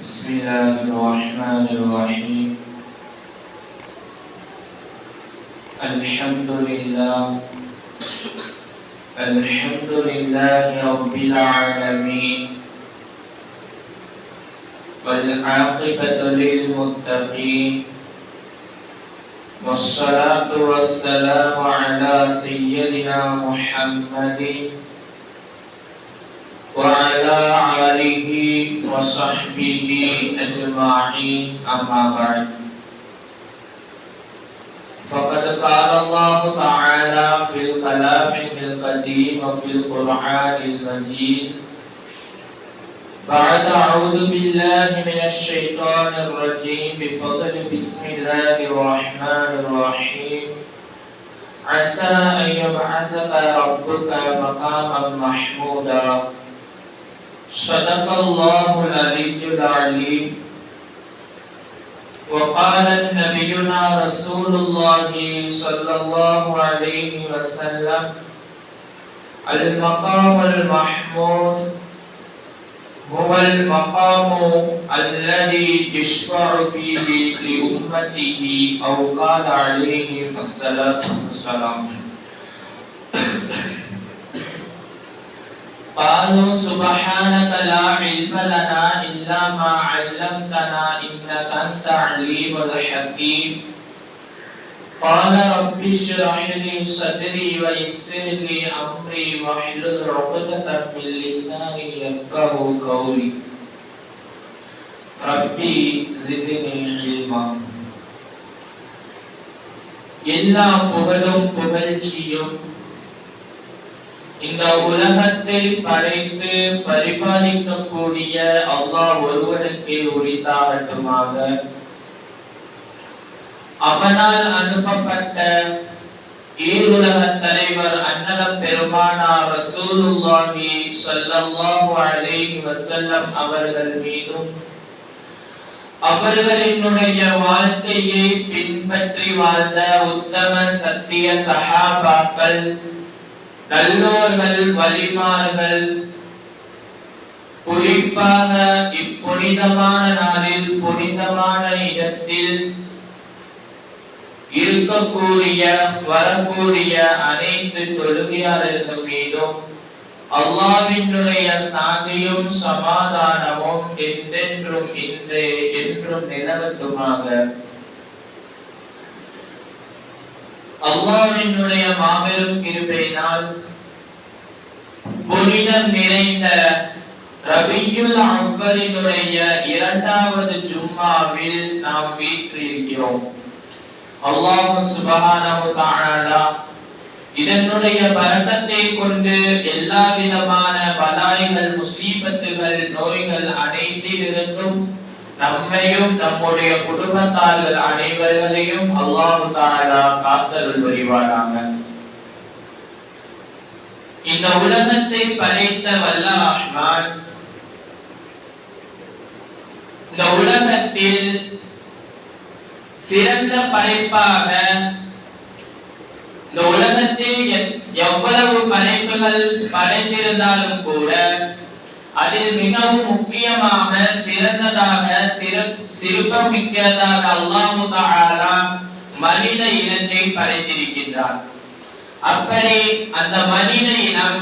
بسم الله الرحمن الرحيم. الحمد لله. الحمد لله رب العالمين. والعاقبة للمتقين. والصلاة والسلام على سيدنا محمد وعلى آله وصحبه أجمعين أما بعد. فقد قال الله تعالى في الكلام القديم وفي القرآن المجيد بعد أعوذ بالله من الشيطان الرجيم بفضل بسم الله الرحمن الرحيم. عسى أن يبعثك ربك مقاما محمودا. صدق الله العلي العليم. وقال نبينا رسول الله صلى الله عليه وسلم المقام المحمود هو المقام الذي يشفع فيه لأمته أو قال عليه الصلاة والسلام. قالوا سبحانك لا علم لنا إلا ما علمتنا إنك أنت عليم الحكيم قال رب اشرح لي صدري ويسر لي أمري واحلل عقدة من لساني يفقه قولي ربي زدني علما எல்லா புகழும் புகழ்ச்சியும் இந்த உலகத்தில் படைத்து பரிபாலிக்கக்கூடிய அல்லாஹ் ஒருவனுக்கே உரித்தாகட்டுமாக. அவனால் அனுப்பப்பட்ட ஈருலக தலைவர் அன்னலம் பெருமானார் ரசூலுல்லாஹி ஸல்லல்லாஹு அலைஹி வஸல்லம் அவர்கள் மீதும் அவர்களினுடைய வாழ்க்கையை பின்பற்றி வாழ்ந்த உத்தம சத்திய சஹாபாக்கள் நல்லோர்கள் வலிமார்கள் குறிப்பாக இப்புனிதமான நாளில் புனிதமான இடத்தில் இருக்கக்கூடிய வரக்கூடிய அனைத்து தொழுகையாளர்கள் மீதும் அல்லாவினுடைய சாந்தியும் சமாதானமும் என்றென்றும் இன்றே என்றும் நிலவட்டுமாக. அல்லாவினுடைய மாபெரும் கிருபையினால் புனிதம் நிறைந்த ரபியுல் அவ்வலினுடைய இரண்டாவது ஜும்மாவில் நாம் வீற்றிருக்கிறோம். அல்லாஹு சுபஹானஹு தஆலா இதனுடைய பரக்கத்தை கொண்டு எல்லா விதமான பலாய்கள் முசீபத்துகள் நோய்கள் அனைத்திலிருந்தும் நம்மையும் நம்முடைய குடும்பத்தார்கள் அனைவர்களையும் அல்லாஹு தாலா காத்தருள் புரிவாராங்க இந்த உலகத்தை படைத்த வல்ல ரஹ்மான் இந்த உலகத்தில் சிறந்த படைப்பாக இந்த உலகத்தில் எவ்வளவு படைப்புகள் படைத்திருந்தாலும் கூட அதில் மிகவும் முக்கியமாக சிறந்ததாக சிறப்பமிக்கதாக சிறப்பம் அல்லாஹு தஆலா மனித இனத்தை படைத்திருக்கின்றார். அப்படி அந்த மனித இனம்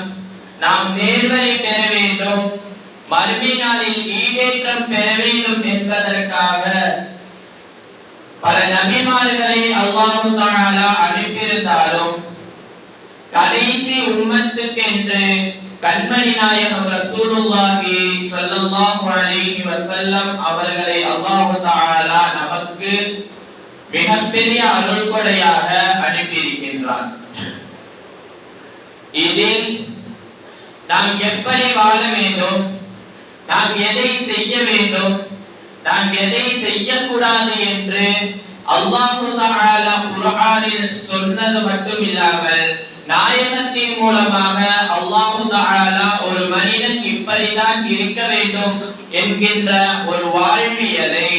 நாம் நேர்வரை பெற வேண்டும் மறுமை நாளில் ஈடேற்றம் பெற வேண்டும் என்பதற்காக பல நபிமார்களை அல்லாஹு தஆலா அனுப்பியிருந்தாலும் கடைசி உண்மத்துக்கு என்று கண்மணி நாயகம் ரசூலுல்லாஹி ஸல்லல்லாஹு அலைஹி வஸல்லம் அவர்களை அல்லாஹு தஆலா நமக்கு மிகப்பெரிய அருள் கொடையாக அனுப்பியிருக்கின்றார் இதில் நாம் எப்படி வாழ வேண்டும்? நாம் எதை செய்ய வேண்டும்? நாம் எதை செய்யக்கூடாது என்று அல்லாஹு தஆலா குர்ஆனில் சொன்னது மட்டும் இல்லாமல் நாயகத்தின் மூலமாக அல்லாஹு தாலா ஒரு மனிதன் இப்படிதான் இருக்க வேண்டும் என்கின்ற ஒரு வாழ்வியலை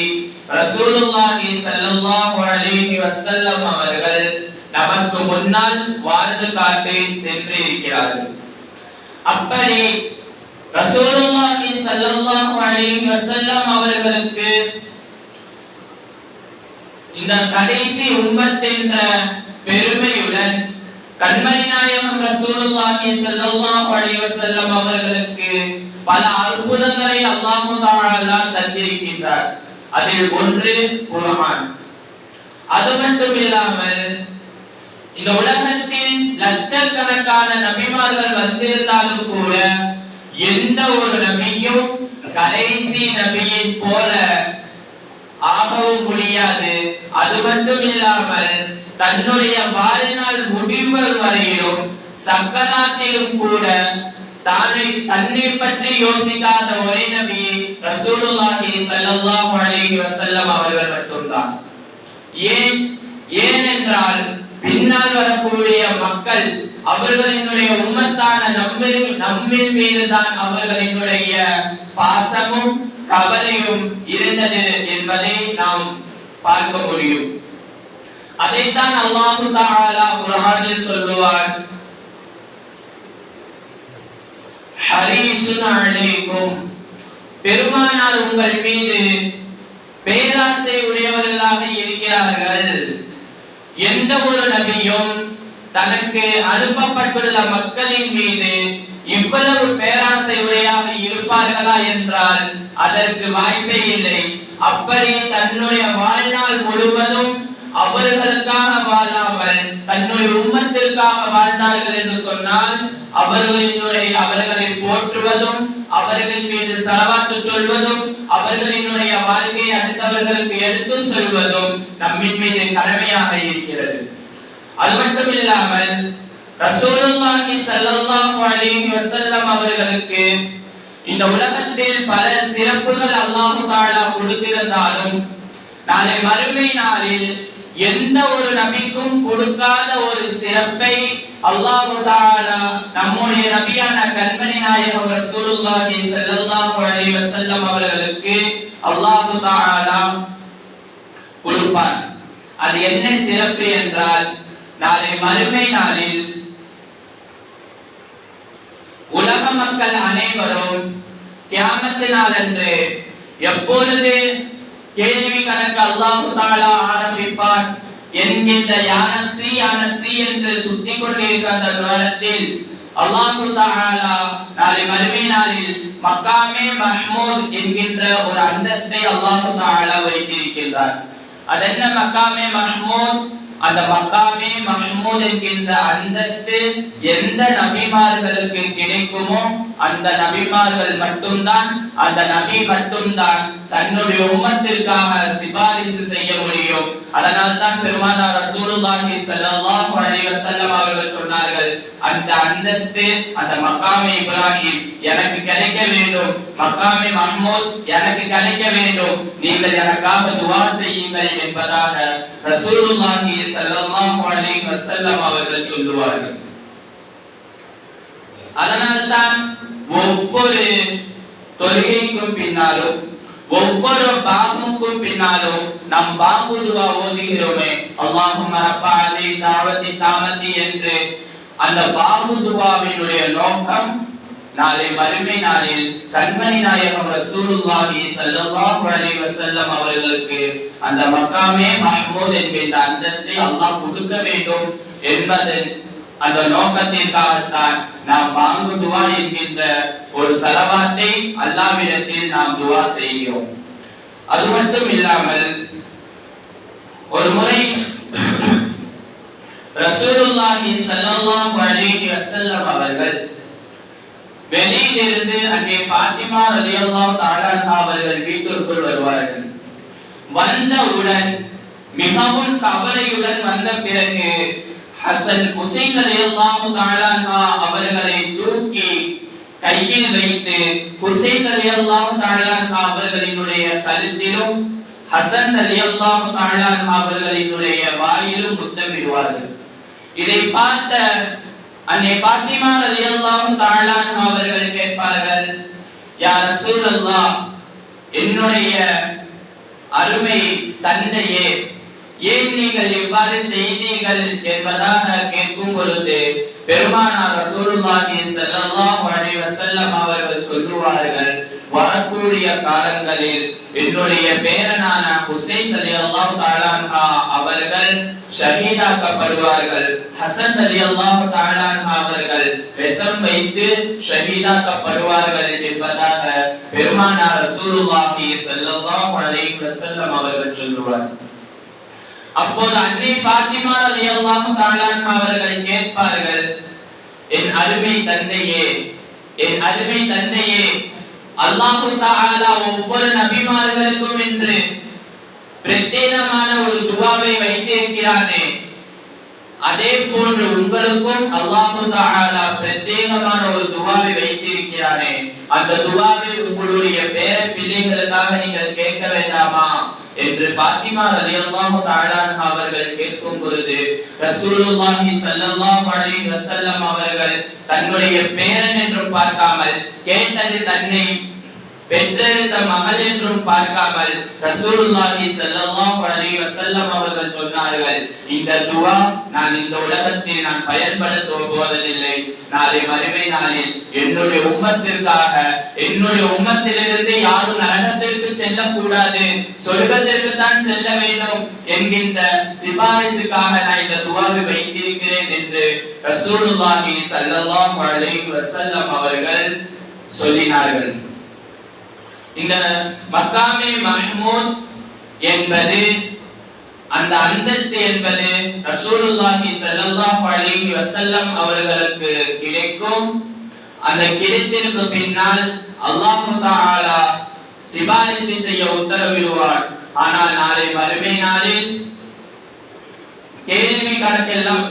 ரசூலுல்லாஹி ஸல்லல்லாஹு அலைஹி வஸல்லம் அவர்கள் நமக்கு முன்னால் வாழ்ந்து காட்டி சென்றிருக்கிறார்கள். அப்படி ரசூலுல்லாஹி ஸல்லல்லாஹு அலைஹி வஸல்லம் அவர்களுக்கு இந்த கடைசி உம்மத் என்ற பெருமையுடன் கண்மணி நாயகம் ரசூலுல்லாஹி ஸல்லல்லாஹு அலைஹி வஸல்லம் அவர்களுக்கு பல அற்புதங்களை அல்லாஹ் தஆலா தந்திருக்கின்றார். அதில் ஒன்று குர்ஆன். அது மட்டும் இல்லாமல் இந்த உலகத்தில் லட்சக்கணக்கான நபிமார்கள் வந்திருந்தாலும் கூட எந்த ஒரு நபியும் கடைசி நபியின் போல ஆகவும் முடியாது. அது மட்டும் இல்லாமல் தன்னுடைய வாழ்நாள் முடிவு வரையிலும் சக்கராத்திலும் கூட தானை தன்னை பற்றி யோசிக்காத ஒரே நபி ரசூலுல்லாஹி ஸல்லல்லாஹு அலைஹி வஸல்லம் அவர்கள் மட்டும்தான். ஏன்? ஏனென்றால் பின்னால் வரக்கூடிய மக்கள் அவர்களினுடைய உம்மத்தான நம்மில் நம்மின் மீதுதான் அவர்களினுடைய பாசமும் கவலையும் இருந்தது என்பதை நாம் பார்க்க முடியும். அதைத்தான் அல்லாஹு தஆலா குர்ஆனில் சொல்லுவார். ஹரீசுன் அலைக்கும். பெருமானார் உங்கள் மீது பேராசை உடையவர்களாக இருக்கிறார்கள். எந்த ஒரு நபியும் தனக்கு அனுப்பப்பட்டுள்ள மக்களின் மீது இவ்வளவு பேராசை உடையாக இருப்பார்களா என்றால் அதற்கு வாய்ப்பே இல்லை. அப்படி தன்னுடைய வாழ்நாள் முழுவதும் அவர்களுக்காக வாழாமல் தன்னுடைய உம்மத்திற்காக வாழ்ந்தார்கள் என்று சொன்னால் அவர்களினுடைய அவர்களை போற்றுவதும் அவர்கள் மீது செலவாத்து சொல்வதும் அவர்களினுடைய வாழ்க்கையை அடுத்தவர்களுக்கு எடுத்து சொல்வதும் நம்மின் மீது கடமையாக இருக்கிறது. அது மட்டும் இல்லாமல் ரசூலுல்லாஹி ஸல்லல்லாஹு அலைஹி வஸல்லம் அவர்களுக்கு இந்த உலகத்தில் பல சிறப்புகள் அல்லாஹ் தாலா கொடுத்திருந்தாலும் நாளை மறுமை நாளில் எந்த ஒரு நபிக்கும் கொடுக்காத ஒரு சிறப்பை அல்லாஹ் தஆலா நம்முடைய நபியான கண்மணி நாயகம் ரசூலுல்லாஹி ஸல்லல்லாஹு அலைஹி வஸல்லம் அவர்களுக்கு அல்லாஹு தஆலா கொடுப்பார். அது என்ன சிறப்பு என்றால் நாளை மறுமை நாளில் உலக மக்கள் அனைவரும் கியாமத்து நாள் அன்று எப்பொழுது கேள்வி கணக்கு அல்லாஹு தாலா ஆரம்பிப்பார். என்கின்ற யானப்சி யானப்சி என்று சுத்தி கொண்டிருக்கிற அந்த நேரத்தில் அல்லாஹு தாலா நாளை மறுமை நாளில் மக்காமே மஹ்மூத் என்கின்ற ஒரு அந்தஸ்தை அல்லாஹு தாலா வைத்திருக்கின்றார் அதென்ன மக்காமே மஹ்மூத்? அந்த மக்காமே மஹ்மூத் என்கின்ற அந்தஸ்து எந்த நபிமார்களுக்கு கிடைக்குமோ அந்த நபிமார்கள் மட்டும்தான் அந்த நபி மட்டும்தான் தன்னுடைய உம்மத்திற்காக சிபாரிசு செய்ய முடியும். அதனால்தான் பெருமானார் ரசூலுல்லாஹி ஸல்லல்லாஹு அலைஹி வஸல்லம் அவர்கள் சொன்னார்கள் அந்த அந்தஸ்து அந்த மக்காமே இப்ராஹிம் எனக்கு கிடைக்க வேண்டும். மக்காமே மஹ்மூத் எனக்கு கிடைக்க வேண்டும். நீங்கள் எனக்காக துஆ செய்யுங்கள் என்பதாக ரசூலுல்லாஹி ஸல்லல்லாஹு அலைஹி வஸல்லம் அவர்கள் சொல்லுவார்கள். அதனால்தான் ஒவ்வொரு தொழுகைக்கும் பின்னாலும் ஒவ்வொரு பாகுக்கும் பின்னாலும் நம் பாகு துவா ஓதுகிறோமே. அல்லாஹும் ரப்ப தாவதி தாமதி என்று. அந்த பாகு துவாவினுடைய நோக்கம் நாளை மறுமை நாளில் கண்மணி நாயகம் ரசூலுல்லாஹி ஸல்லல்லாஹு அலைஹி வஸல்லம் அவர்களுக்கு அந்த மக்காமே மஹ்மூத் என்கின்ற அந்தஸ்தை அல்லாஹ் கொடுக்க வேண்டும் என்பதன் அந்த நோக்கத்திற்காகத்தான் நாம் பாங்கு துவா என்கின்ற ஒரு சலவாத்தை அல்லாவிடத்தில் நாம் துவா செய்கிறோம். அது மட்டும் இல்லாமல் ஒரு முறை ரசூலுல்லாஹி ஸல்லல்லாஹு அலைஹி வஸல்லம் அவர்கள் வெளியிலிருந்து அங்கே ஃபாத்திமா ரலியல்லாஹு தஆலா அன்ஹா அவர்கள் வீட்டிற்குள் வருவார்கள். வந்தவுடன் மிகவும் கவலையுடன் வந்த பிறகு ஹசன் ஹுசைன் ரலியல்லாஹு தஆலா அவர்களை தூக்கி கையில் வைத்து ஹுசைன் ரலியல்லாஹு தஆலா அவர்களினுடைய கருத்திலும் ஹசன் ரலியல்லாஹு தஆலா அவர்களினுடைய வாயிலும் முத்தமிடுவார்கள். இதை பார்த்த அன்னை பாத்திமா ரலியல்லாஹு தஆலா அவர்கள் கேட்பார்கள் யா ரசூலல்லாஹ் என்னுடைய அருமை தந்தையே ஏன் நீங்கள் இவ்வாறு செய்தீர்கள் என்பதாக கேட்கும் பொழுது பெருமானார் ரசூலுல்லாஹி ஸல்லல்லாஹு அலைஹி வஸல்லம் அவர்கள் சொல்லுவார்கள் வரக்கூடிய காலங்களில் என்னுடைய பேரனான ஹுசைன் அலி அல்லாஹ் தாலான்ஹா அவர்கள் ஷஹீதாக்கப்படுவார்கள். ஹசன் அலி அல்லாஹ் தாலான்ஹா அவர்கள் விஷம் வைத்து ஷஹீதாக்கப்படுவார்கள் என்பதாக பெருமானார் ரசூலுல்லாஹி ஸல்லல்லாஹு அலைஹி வஸல்லம் அவர்கள் சொல்லுவார்கள். அப்போது அன்னை ஃபாத்திமா ரலியல்லாஹு தஆலா அவர்கள் கேட்பார்கள் என் அருமை தந்தையே என் அருமை தந்தையே அல்லாஹு தஆலா ஒவ்வொரு நபிமார்களுக்கும் என்று பிரத்யேகமான ஒரு துவாவை வைத்திருக்கிறானே. அதே போன்று உங்களுக்கும் அல்லாஹு தஆலா பிரத்யேகமான ஒரு துவாவை வைத்திருக்கிறானே. அந்த துவாவை உங்களுடைய பேர பிள்ளைகளுக்காக நீங்கள் கேட்க வேண்டாமா? பாத்திமா ஃபாத்திமா ரலியல்லாஹு தஆலா அவர்கள் கேட்கும் பொழுது ரசூலுல்லாஹி ஸல்லல்லாஹு அலைஹி வஸல்லம் அவர்கள் தன்னுடைய பேரன் என்று பார்க்காமல் கேட்டது தன்னை பெற்றெடுத்த மகள் என்றும் பார்க்காமல் ரசூலுல்லாஹி ஸல்லல்லாஹு அலைஹி வஸல்லம் அவர்கள் சொன்னார்கள் இந்த துஆ நான் இந்த உலகத்தில் நான் பயன்படுத்த போவதில்லை. நாளை மறுமை நாளில் என்னுடைய உம்மத்திற்காக என்னுடைய உம்மத்திலிருந்து யாரும் நரகத்திற்கு செல்லக்கூடாது. சொர்க்கத்திற்கு தான் செல்ல வேண்டும் என்கின்ற சிபாரிசுக்காக நான் இந்த துவாவை வைத்திருக்கிறேன் என்று ரசூலுல்லாஹி ஸல்லல்லாஹு அலைஹி வஸல்லம் அவர்கள் சொல்லினார்கள். இந்த மக்காமே மஹ்மூத் என்பது அந்த அந்தஸ்து என்பது ரசூலுல்லாஹி ஸல்லல்லாஹு அலைஹி வஸல்லம் அவர்களுக்கு கிடைக்கும். அந்த கிடைத்திற்கு பின்னால் அல்லாஹு தஆலா சிபாரிசு செய்ய உத்தரவிடுவார். ஆனால் நாளை மறுமை நாளில் கேள்வி கணக்கெல்லாம்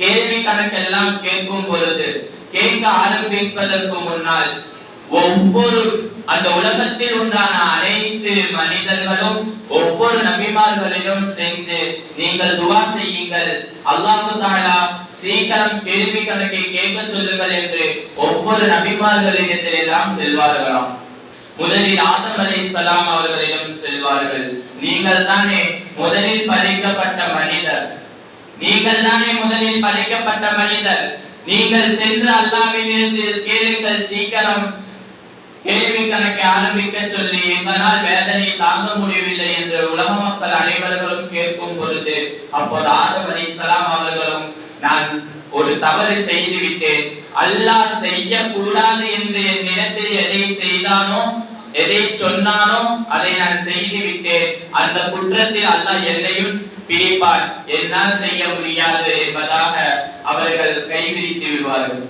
கேள்வி கணக்கெல்லாம் கேட்கும் பொழுது கேட்க ஆரம்பிப்பதற்கு முன்னால் ஒவ்வொரு அந்த உலகத்தில் உண்டான அனைத்து மனிதர்களும் ஒவ்வொரு நபிமார்களிலும் சென்று நீங்கள் துவா செய்யுங்கள். அல்லாஹு தாலா சீக்கிரம் கேள்வி கணக்கை கேட்க சொல்லுங்கள் என்று ஒவ்வொரு நபிமார்களிடத்தில் எல்லாம் செல்வார்களாம். முதலில் ஆதம் சலாம் அவர்களிடம் செல்வார்கள். நீங்கள் தானே முதலில் படைக்கப்பட்ட மனிதர். நீங்கள் தானே முதலில் படைக்கப்பட்ட மனிதர். நீங்கள் சென்று அல்லாவிலிருந்து கேளுங்கள் சீக்கிரம் கேள்வி கணக்கை ஆரம்பிக்க சொல்லி எங்களால் வேதனை தாங்க முடியவில்லை என்று உலக மக்கள் அனைவர்களும் கேட்கும் பொழுது அப்போது ஆதம் சலாம் அவர்களும் நான் ஒரு தவறு செய்து விட்டேன் அல்லாஹ் செய்யக்கூடாது என்று என் நிலத்தில் எதை செய்தானோ எதை சொன்னானோ அதை நான் செய்து விட்டேன் அந்த குற்றத்தில் அல்லாஹ் என்னையும் பிரிப்பான் என்னால் செய்ய முடியாது என்பதாக அவர்கள் கைவிரித்து விடுவார்கள்.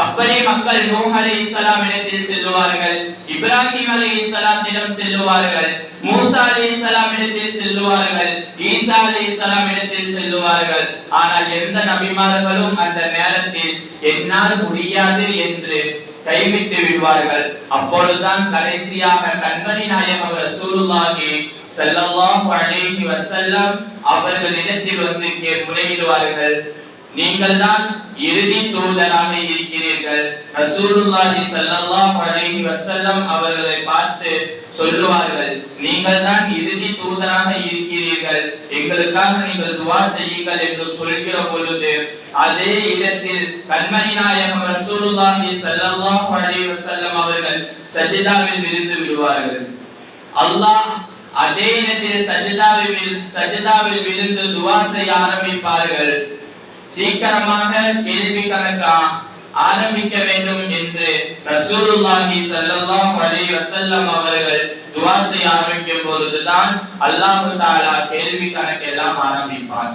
அப்படி மக்கள் நூஹ் அலைஹிஸ்ஸலாம் இடத்தில் செல்லுவார்கள் இப்ராஹிம் அலைஹிஸ்ஸலாத்திடம் செல்லுவார்கள் மூசா அலைஹிஸ்ஸலாம் இடத்தில் செல்லுவார்கள் ஈசா அலைஹிஸ்ஸலாம் இடத்தில் செல்லுவார்கள். ஆனால் எந்த நபிமார்களும் அந்த நேரத்தில் என்னால் முடியாது என்று கைவிட்டு விடுவார்கள். அப்பொழுதுதான் கடைசியாக கண்மணி நாயகம் ரசூலுல்லாஹி ஸல்லல்லாஹு அலைஹி வஸல்லம் அவர்களிடத்தில் வந்து முறையிடுவார்கள். நீங்கள் தான் இறுதி தூதராக இருக்கிறீர்கள். ரசூலுல்லாஹி ஸல்லல்லாஹு அலைஹி வஸல்லம் அவர்களை பார்த்து சொல்லுவார்கள் நீங்கள் தான் இறுதி தூதராக இருக்கிறீர்கள். எங்களுக்காக நீங்கள் துவா செய்யுங்கள் என்று சொல்கிற பொழுது அதே இடத்தில் கண்மணி நாயகம் ரசூலுல்லாஹி ஸல்லல்லாஹு அலைஹி வஸல்லம் அவர்கள் சஜிதாவில் விழுந்து விடுவார்கள். அல்லாஹ் அதே இடத்தில் சஜிதாவில் சஜிதாவில் விழுந்து துவா செய்ய ஆரம்பிப்பார்கள். சீக்கிரமாக கேள்வி கணக்கா ஆரம்பிக்க வேண்டும் என்று ரசூலுல்லாஹி ஸல்லல்லாஹு அலைஹி வஸல்லம் அவர்கள் துஆ செய்ய ஆரம்பிக்கும் பொழுதுதான் அல்லாஹ் தஆலா கேள்வி கணக்கெல்லாம் ஆரம்பிப்பார்.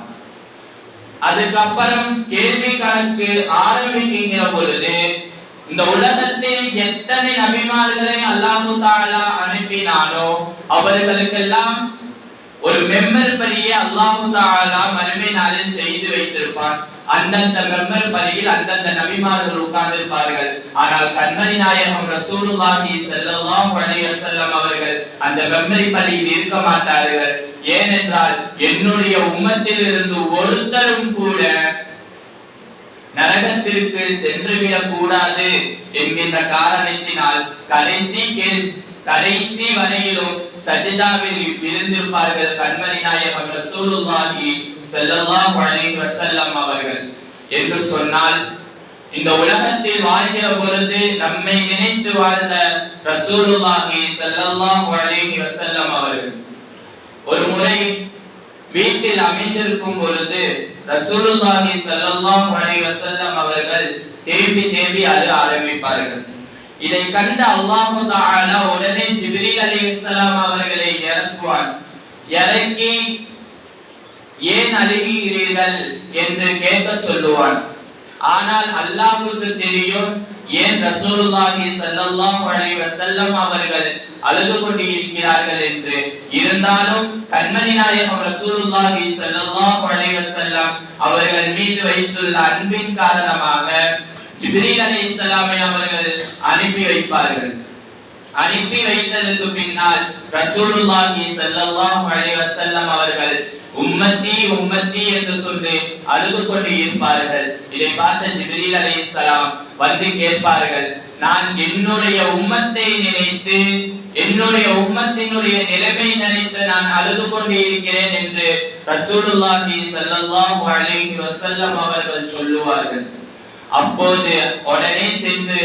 அதுக்கப்புறம் கேள்வி கணக்கு ஆரம்பிக்கிற பொழுது இந்த உலகத்தில் எத்தனை நபிமார்களை அல்லாஹு தாலா அனுப்பினாலோ அவர்களுக்கெல்லாம் ஒரு மெம்பர் படியை அல்லாஹு தாலா மறுமை நாளில் செய்து வைத்திருப்பான் அந்தந்த மெம்பர் படியில் அந்தந்த நபிமார்கள் உட்கார்ந்திருப்பார்கள். ஆனால் கண்மணி நாயகம் ரசூலுல்லாஹி ஸல்லல்லாஹு அலைஹி வஸல்லம் அவர்கள் அந்த மெம்பரி படியில் இருக்க மாட்டார்கள். ஏனென்றால் என்னுடைய உம்மத்தில் இருந்து ஒருத்தரும் கூட நரகத்திற்கு சென்றுவிடக் கூடாது என்கின்ற காரணத்தினால் கடைசி கேள்வி கடைசி வரையிலும் சஜிதாவில் இருந்திருப்பார்கள் கண்மணி நாயகம் ரசூலுல்லாஹி ஸல்லல்லாஹு அலைஹி வஸல்லம் அவர்கள். என்று சொன்னால் இந்த உலகத்தில் வாழ்கிற பொழுது நம்மை நினைத்து வாழ்ந்த ரசூலுல்லாஹி ஸல்லல்லாஹு அலைஹி வஸல்லம் அவர்கள். ஒரு முறை வீட்டில் அமைந்திருக்கும் பொழுது ரசூலுல்லாஹி ஸல்லல்லாஹு அலைஹி வஸல்லம் அவர்கள் தேம்பி தேம்பி அழ ஆரம்பிப்பார்கள். இதை கண்ட அல்லாஹு தஆலா உடனே ஜிப்ரீல் அலைஹிஸ்ஸலாம் அவர்களை இறக்குவான் இறக்கி ஏன் அழுகிறீர்கள் என்று கேட்க சொல்லுவான் ஆனால் அல்லாஹ்வுக்கு தெரியும் ஏன் ரசூலுல்லாஹி ஸல்லல்லாஹு அலைஹி வஸல்லம் அவர்கள் அழுது கொண்டு இருக்கிறார்கள் என்று. இருந்தாலும் கண்மணி நாயகம் ரசூலுல்லாஹி ஸல்லல்லாஹு அலைஹி வஸல்லம் அவர்கள் மீது வைத்துள்ள அன்பின் காரணமாக ஜிப்ரீல் அலைஹிஸ்ஸலாமை அவர்கள் அனுப்பி வைப்பார்கள். அனுப்பி வைத்ததற்கு பின்னால் ரசூலுல்லாஹி ஸல்லல்லாஹு அலைஹி வஸல்லம் அவர்கள் உம்மத்தி உம்மத்தி என்று சொல்லி அழுது கொண்டு இருப்பார்கள். இதை பார்த்த ஜிப்ரீல் அலைஹிஸ்ஸலாம் வந்து கேட்பார்கள் நான் என்னுடைய உம்மத்தை நினைத்து என்னுடைய உம்மத்தினுடைய நிலைமை நினைத்து நான் அழுது கொண்டு இருக்கிறேன் என்று ரசூலுல்லாஹி ஸல்லல்லாஹு அலைஹி வஸல்லம் அவர்கள் சொல்லுவார்கள். அப்போது உடனே சென்று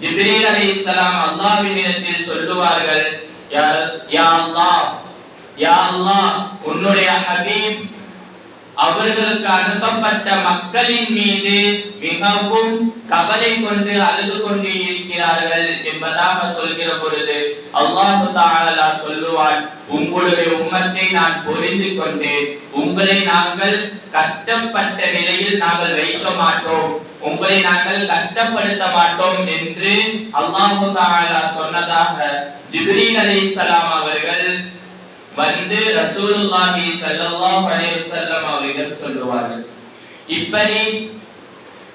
ஜிப்ரீல் அலை இஸ்லாம் அல்லாவினிடத்தில் சொல்லுவார்கள் யா அல்லா யா அல்லா உன்னுடைய ஹபீப் அவர்களுக்கு அனுப்பப்பட்ட மக்களின் மீது மிகவும் கவலை கொண்டு அழுது கொண்டு இருக்கிறார்கள் என்பதாக சொல்கிற பொழுது அல்லாஹு தஆலா சொல்லுவான் உங்களுடைய உம்மத்தை நான் புரிந்து கொண்டு உங்களை நாங்கள் கஷ்டப்பட்ட நிலையில் நாங்கள் வைக்க மாட்டோம். உங்களை நாங்கள் கஷ்டப்படுத்த மாட்டோம் என்று அல்லாஹு தாலா சொன்னதாக ஜிப்ரீல் அலைஹிஸ்ஸலாம் அவர்கள் வந்து ரசூலுல்லாஹி ஸல்லல்லாஹு அலைஹி வஸல்லம் அவர்கள் சொல்லுவார்கள். இப்படி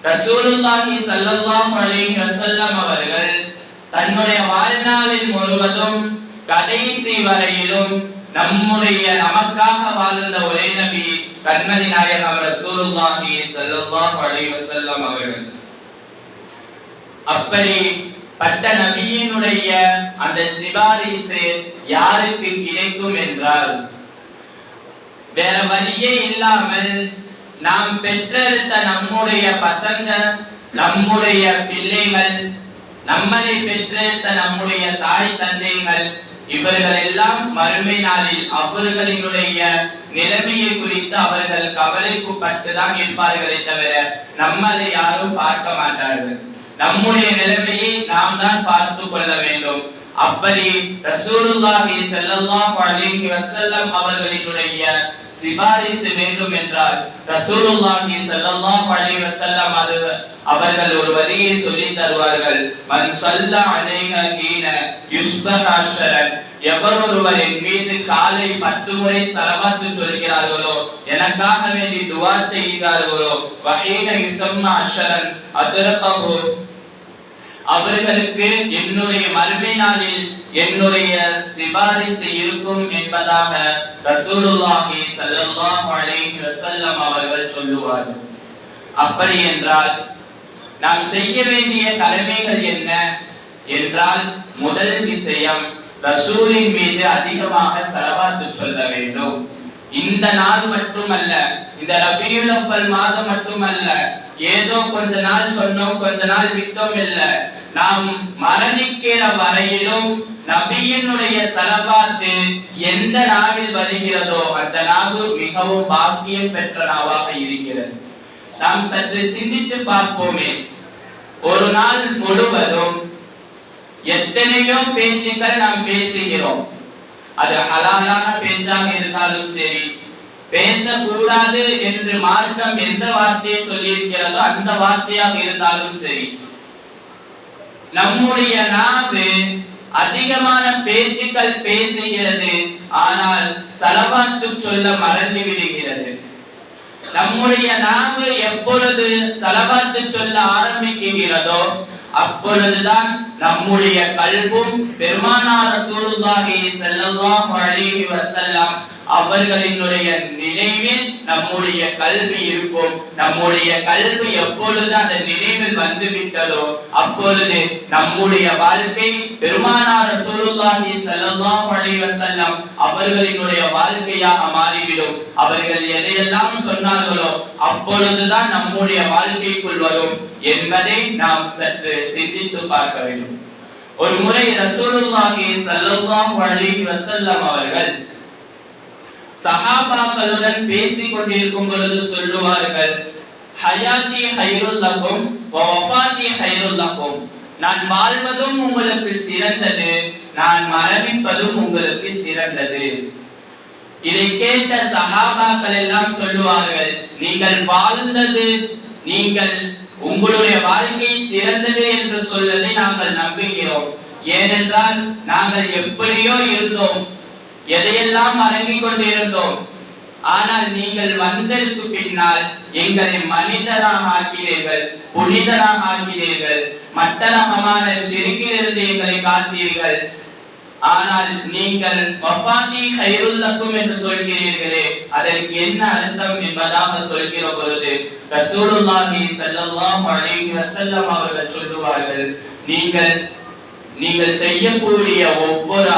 ரசூலுல்லாஹி ஸல்லல்லாஹு அலைஹி வஸல்லம் அவர்கள் தன்னுடைய வாழ்நாளில் முழுவதும் கடைசி வரையிலும் நம்முடைய நமக்காக வாழ்ந்த ஒரே நபி கண்மதி நாயகம் ரசூலுல்லாஹி ஸல்லல்லாஹு அலைஹி வஸல்லம் அவர்கள். அப்படி பட்ட நபியினுடைய அந்த சிபாரிசு யாருக்கு கிடைக்கும் என்றால் வேற வழியே இல்லாமல் நாம் பெற்றெடுத்த நம்முடைய பசங்க நம்முடைய பிள்ளைகள் நம்மளை பெற்றெடுத்த நம்முடைய தாய் தந்தைகள் இவர்கள் எல்லாம் மறுமை நாளில் அவர்களினுடைய நிலைமையை குறித்து அவர்கள் கவலைக்குப்பட்டுதான் இருப்பார்களே தவிர நம்மளை யாரும் பார்க்க மாட்டார்கள். நம்முடைய நிலைமையை நாம் தான் பார்த்து கொள்ள வேண்டும். அப்படி ரசூலுல்லாஹி ஸல்லல்லாஹு அலைஹி வஸல்லம் அவர்களினுடைய சிபாரிசு வேண்டும் என்றால் ரசூலுல்லாஹி ஸல்லல்லாஹு அலைஹி வஸல்லம் அவர்கள் ஒரு வரியை சொல்லி தருவார்கள். மன் ஸல்ல அலைஹ கீன யுஸ்பஹ அஷரன் எவர் ஒருவர் என் மீது காலை பத்து முறை சலவாத்து சொல்கிறார்களோ எனக்காக வேண்டி துவா செய்கிறார்களோ வஹீன இசம்மா அஷரன் அதரகஹு அவர்களுக்கு என்னுடைய மறுமை நாளில் என்னுடைய சிபாரிசு இருக்கும் என்பதாக ரசூலுல்லாஹி ஸல்லல்லாஹு அலைஹி வஸல்லம் அவர்கள் சொல்லுவார்கள். அப்படி என்றால் நாம் செய்ய வேண்டிய கடமைகள் என்ன? என்றால் முதல் விஷயம் ரசூலின் மீது அதிகமாக செலவாத்து சொல்ல வேண்டும். இந்த நாள் மட்டுமல்ல இந்த ரபியுல் அவ்வல் மாதம் மட்டுமல்ல ஏதோ கொஞ்ச நாள் சொன்னோம் கொஞ்ச நாள் விட்டோம் இல்ல. நாம் மரணிக்கிற வரையிலும் நபியினுடைய சலபாத்து எந்த நாவில் வருகிறதோ அந்த நாவு மிகவும் பாக்கியம் பெற்ற நாவாக இருக்கிறது. நாம் சற்று சிந்தித்து பார்ப்போமே. ஒரு நாள் முழுவதும் எத்தனையோ பேச்சுக்கள் நாம் பேசுகிறோம். அது ஹலாலான பேச்சாக இருந்தாலும் சரி பேசக்கூடாது என்று மார்க்கம் எந்த வார்த்தையை சொல்லியிருக்கிறதோ அந்த வார்த்தையாக இருந்தாலும் சரி நம்முடைய நாவு அதிகமான பேச்சுக்கள் பேசுகிறது ஆனால் சலவாத்து சொல்ல மறந்து விடுகிறது. நம்முடைய நாவு எப்பொழுது சலவாத்து சொல்ல ஆரம்பிக்கிறதோ அப்பொழுதுதான் நம்முடைய கல்வும் பெருமானார் ரசூலுல்லாஹி ஸல்லல்லாஹு அலைஹி வஸல்லம் அவர்களினுடைய நினைவில் நம்முடைய கல்வி இருக்கும் நம்முடைய கல்வி எப்பொழுது அந்த நினைவில் வந்து விட்டதோ அப்பொழுது நம்முடைய வாழ்க்கை பெருமானார் ரசூலுல்லாஹி ஸல்லல்லாஹு அலைஹி வஸல்லம் அவர்களினுடைய வாழ்க்கையாக மாறிவிடும். அவர்கள் எதையெல்லாம் சொன்னார்களோ அப்பொழுதுதான் நம்முடைய வாழ்க்கைக்குள் வரும் என்பதை நாம் சற்று சிந்தித்து பார்க்க வேண்டும். ஒரு முறை ரசூலுல்லாஹி ஸல்லல்லாஹு அலைஹி வஸல்லம் அவர்கள் சஹாபாக்களுடன் பேசிக் கொண்டிருக்கும் பொழுது சொல்லுவார்கள் ஹயாத்தி ஹைருல் லக்கும் வஃபாத்தி ஹைருல் லக்கும். நான் வாழ்வதும் உங்களுக்கு சிறந்தது நான் மரணிப்பதும் உங்களுக்கு சிறந்தது. இதை கேட்ட சகாபாக்கள் எல்லாம் சொல்லுவார்கள் நீங்கள் வாழ்ந்தது நீங்கள் உங்களுடைய வாழ்க்கை சிறந்தது என்று சொல்வதை நாங்கள் நம்புகிறோம். ஏனென்றால் நாங்கள் எப்படியோ இருந்தோம் எதையெல்லாம் அடங்கிக் கொண்டிருந்தோம்? ஆனால் நீங்கள் வந்ததற்கு பின்னால் எங்களை மனிதராக ஆக்கினீர்கள் புனிதராக ஆக்கினீர்கள் மற்ற ரகமான சிறுக்கிலிருந்து எங்களை காத்தீர்கள். ஆனால் நீங்கள் வஃபாதி கைருல்லக்கும் என்று சொல்கிறீர்களே அதற்கு என்ன அர்த்தம் என்பதாக சொல்கிற பொழுது ரசூலுல்லாஹி ஸல்லல்லாஹு அலைஹி வஸல்லம் அவர்கள் சொல்லுவார்கள் நீங்கள் நீங்கள் செய்யக்கூடிய ஒவ்வொரு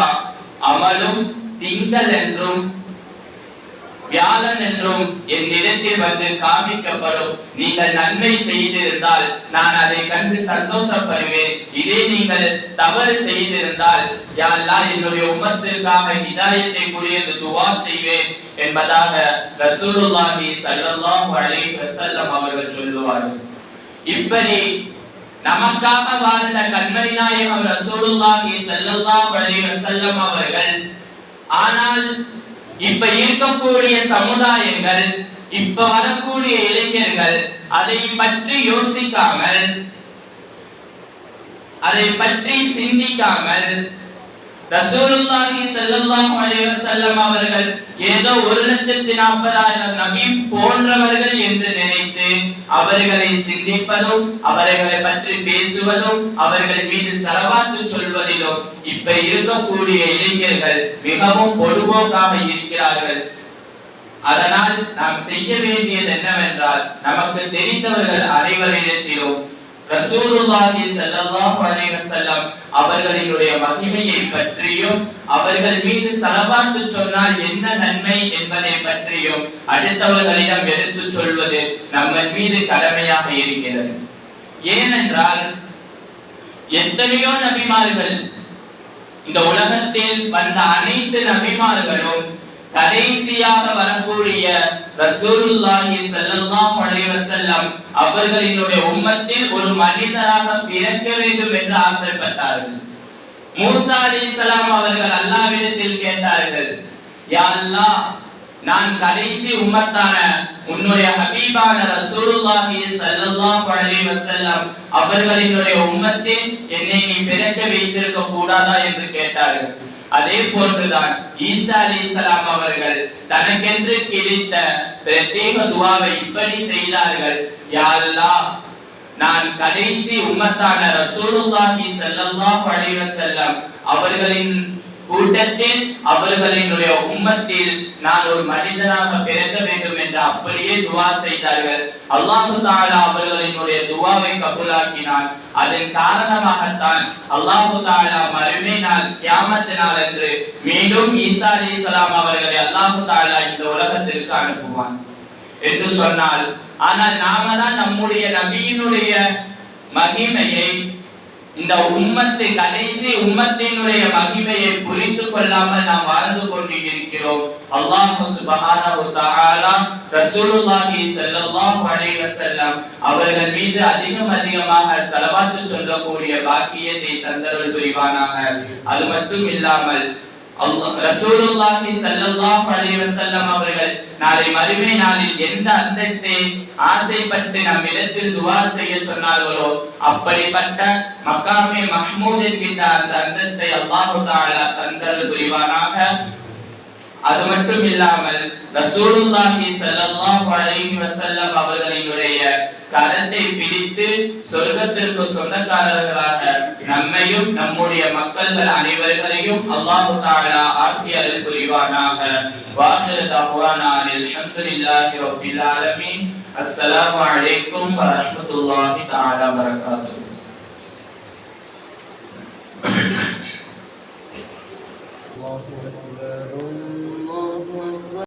அமலும் திங்கள் என்றும் வியாழன் என்றும் என் நிலத்தில் வந்து காமிக்கப்படும். நீங்கள் நன்மை செய்திருந்தால் நான் அதை கண்டு சந்தோஷப்படுவேன். இதே நீங்கள் தவறு செய்திருந்தால் யாரெல்லாம் என்னுடைய உமத்திற்காக ஹிதாயத்தை கூடியது துவா செய்வேன் என்பதாக ரசூலுல்லாஹி ஸல்லல்லாஹு அலைஹி வஸல்லம் அவர்கள் சொல்லுவார்கள். இப்படி நமக்காக வாழ்ந்த கண்மணி நாயகம் ரசூலுல்லாஹி ஸல்லல்லாஹு அலைஹி வஸல்லம் அவர்கள் ஆனால் இப்ப இருக்கக்கூடிய சமுதாயங்கள் இப்ப வரக்கூடிய இளைஞர்கள் அதை பற்றி யோசிக்காமல் அதை பற்றி சிந்திக்காமல் ரசூலுல்லாஹி ஸல்லல்லாஹு அலைஹி வஸல்லம் அவர்கள் ஏதோ ஒரு லட்சத்தி நாற்பதாயிரம் நபி போன்றவர்கள் என்று நினைத்து அவர்களை சிந்திப்பதும் அவர்களை பற்றி பேசுவதும் அவர்கள் மீது சரவாத்து சொல்வதிலும் இப்ப இருக்கக்கூடிய இளைஞர்கள் மிகவும் பொதுபோக்காக இருக்கிறார்கள். அதனால் நாம் செய்ய வேண்டியது என்னவென்றால் நமக்கு தெரிந்தவர்கள் அனைவரிடத்திலும் ரசூலுல்லாஹி ஸல்லல்லாஹு அலைஹி வஸல்லம் அவர்களினுடைய மகிமையை பற்றியும் அவர்கள் மீது சலவாத்து சொன்னால் என்ன நன்மை என்பதை பற்றியும் அடுத்தவர்களிடம் எடுத்து சொல்வது நம்ம மீது கடமையாக இருக்கிறது ஏனென்றால் எத்தனையோ நபிமார்கள் இந்த உலகத்தில் வந்த அனைத்து நபிமார்களும் கடைசியாக வரக்கூடிய ரசூலுல்லாஹி ஸல்லல்லாஹு அலைஹி வஸல்லம் அவர்களினுடைய உம்மத்தில் ஒரு மனிதராக பிறக்க வேண்டும் என்று ஆசைப்பட்டார்கள். மூசா அலைஹிஸ்ஸலாம் அவர்கள் அல்லாஹ்விடத்தில் கேட்டார்கள் யா அல்லாஹ் நான் கடைசி உம்மத்தான உன்னுடைய ஹபீபான ரசூலுல்லாஹி ஸல்லல்லாஹு அலைஹி வஸல்லம் அவர்களினுடைய உம்மத்தில் என்னை நீ பிறக்க வைத்திருக்க கூடாதா? என்று கேட்டார்கள். அதே போன்றுதான் ஈசா அலைஹிஸ்ஸலாம் அவர்கள் தனக்கென்று கிடைத்த பிரத்யேக துவாவை இப்படி செய்தார்கள். யா நான் கடைசி உம்மத்தான ரசூலுல்லாஹி ஸல்லல்லாஹு அலைஹி வஸல்லம் அவர்களின் கூட்டத்தில் அவர்களினுடைய உம்மத்தில் நான் ஒரு மனிதனாக பிறக்க வேண்டும் என்று அப்படியே துவா செய்தார்கள். அல்லாஹு தாலா அவர்களினுடைய துவாவை கபூலாக்கினான். அதன் காரணமாகத்தான் அல்லாஹு தாலா மறுமை நாள் கியாமத்து நாள் என்று மீண்டும் ஈசா அலைஹிஸ்ஸலாம் அவர்களை அல்லாஹு தாலா இந்த உலகத்திற்கு அனுப்புவான் என்று சொன்னால் ஆனால் நாம தான் நம்முடைய நபியினுடைய மகிமையை இந்த உம்மத்து கடைசி உம்மத்தினுடைய மகிமையை புரிந்து கொள்ளாமல் நாம் வாழ்ந்து கொண்டு இருக்கிறோம் அல்லாஹ் சுபஹானஹு தஆலா ரசூலுல்லாஹி ஸல்லல்லாஹு அலைஹி வஸல்லம் அவர்கள் மீது அதிகம் அதிகமாக ஸலவாத்து சொல்லக்கூடிய பாக்கியத்தை தந்தருள் புரிவானாக. அது மட்டும் இல்லாமல் ரசூலுல்லாஹி ஸல்லல்லாஹு அலைஹி வஸல்லம் அவர்கள் நாளை மறுமை நாளில் எந்த அந்தஸ்தை ஆசைப்பட்டு நம் இடத்தில் துவா செய்ய சொன்னார்களோ அப்படிப்பட்ட மக்காமே மஹ்மூத் என்கின்ற அந்த அந்தஸ்தை அல்லாஹு தஆலா புரிவானாக. அது மட்டும் இல்லாமல் ரசூலுல்லாஹி ஸல்லல்லாஹு அலைஹி வஸல்லம் அவர்களினுடைய கரத்தை பிடித்து சொர்க்கத்திற்கு சொந்தக்காரர்களாக நம்மையும் நம்முடைய மக்கள்கள் அனைவர்களையும் அல்லாஹு தஆலா ஆக்கி புரிவானாக வாஹிரு தஹ்வானா அல்ஹம்துலில்லாஹி ரப்பில் ஆலமீன் அஸ்ஸலாமு அலைக்கும் வரஹ்மத்துல்லாஹி தஆலா வரகாத்துஹு Thank you.